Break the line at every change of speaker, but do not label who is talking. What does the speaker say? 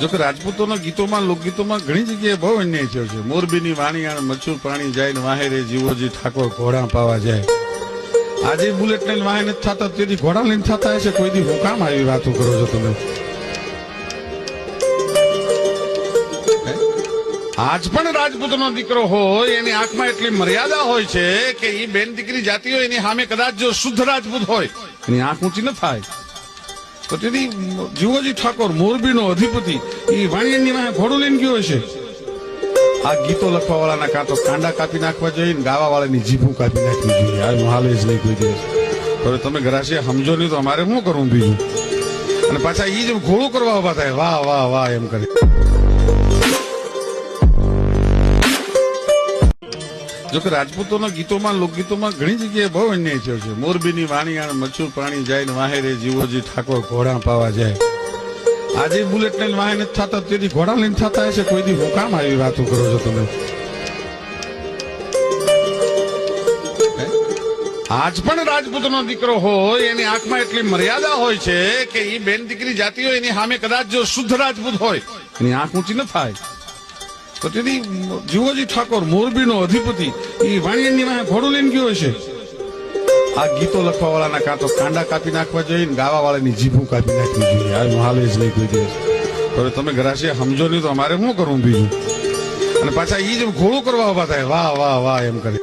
જોકે રાજપૂતોના ગીતોમાં, લોકગીતોમાં ઘણી જગ્યાએ બહુ અન્યાય છે. મોરબીની વાણીયાણ મચ્છુર પાણી જાય ને વાહેરે જીવોજી ઠાકોર ઘોડા પાવા જાય. આજે બુલેટ લઈને વાહે નથી થતા, તેથી ઘોડા લઈને થતા હશે. કોઈ દી હું કામ આવી વાતો કરો છો તમે? આજ પણ રાજપૂતનો દીકરો હોય, એની આંખમાં એટલી મર્યાદા હોય છે કે એ બેન દીકરી જાતી હોય, એની સામે કદાચ જો શુદ્ધ રાજપૂત હોય, એની આંખ ઊંચી ન થાય. તો તેથી જીવોજી ઠાકોર, મોરબીનો અધિપતિ, એ વાણિયાની વાહે ઘોડું લઈને ગયો હશે. આ ગીતો લખવા વાળાના કાં તો કાંડા કાપી નાખવા જોઈએ ને ગાવા વાળાની જીભું કાપી નાખવી જોઈએ આ હાલે જ નહીં કોઈ દિવસ. હવે તમે ગ્રાસી સમજો નહીં તો અમારે શું કરવું બીજું? અને પાછા એ જ ઘોડું કરવા ઊભા થાય. વાહ વાહ વાહ, એમ કરી. જોકે રાજપૂતોના ગીતોમાં, લોકગીતોમાં ઘણી જગ્યાએ બહુ અન્યાય થયો છે. મોરબીની આણ મચ્છુર પાણી જાય ને વાહેરે જીવોજી ઠાકોર ઘોડા પાવા જાય. આજે બુલેટ લઈને વાહે નથી થતા, તેથી ઘોડા લઈને થતા હશે. કોઈ દી હું કામ આવી વાતો કરો છો તમે. આજ પણ રાજપૂતનો દીકરો હોય, એની આંખમાં એટલી મર્યાદા હોય છે કે એ બેન દીકરી જાતી હોય, એની સામે કદાચ જો શુદ્ધ રાજપૂત હોય, એની આંખ ઊંચી ન થાય. તો તેથી જીવોજી ઠાકોર, મોરબીનો અધિપતિ, એ વાણિયાની વાહે ઘોડું લઈને ગયો હશે. આ ગીતો લખવા વાળાના કાં તો કાંડા કાપી નાખવા જોઈએ ને ગાવા વાળાની જીભું કાપી નાખવી જોઈએ. આ હાલે જ નહીં કોઈ દિવસ. હવે તમે ગ્રાસી સમજો નહીં તો અમારે શું કરવું બીજું? અને પાછા એ જ ઘોડું કરવા ઊભા થાય. વાહ વાહ વાહ, એમ કરી.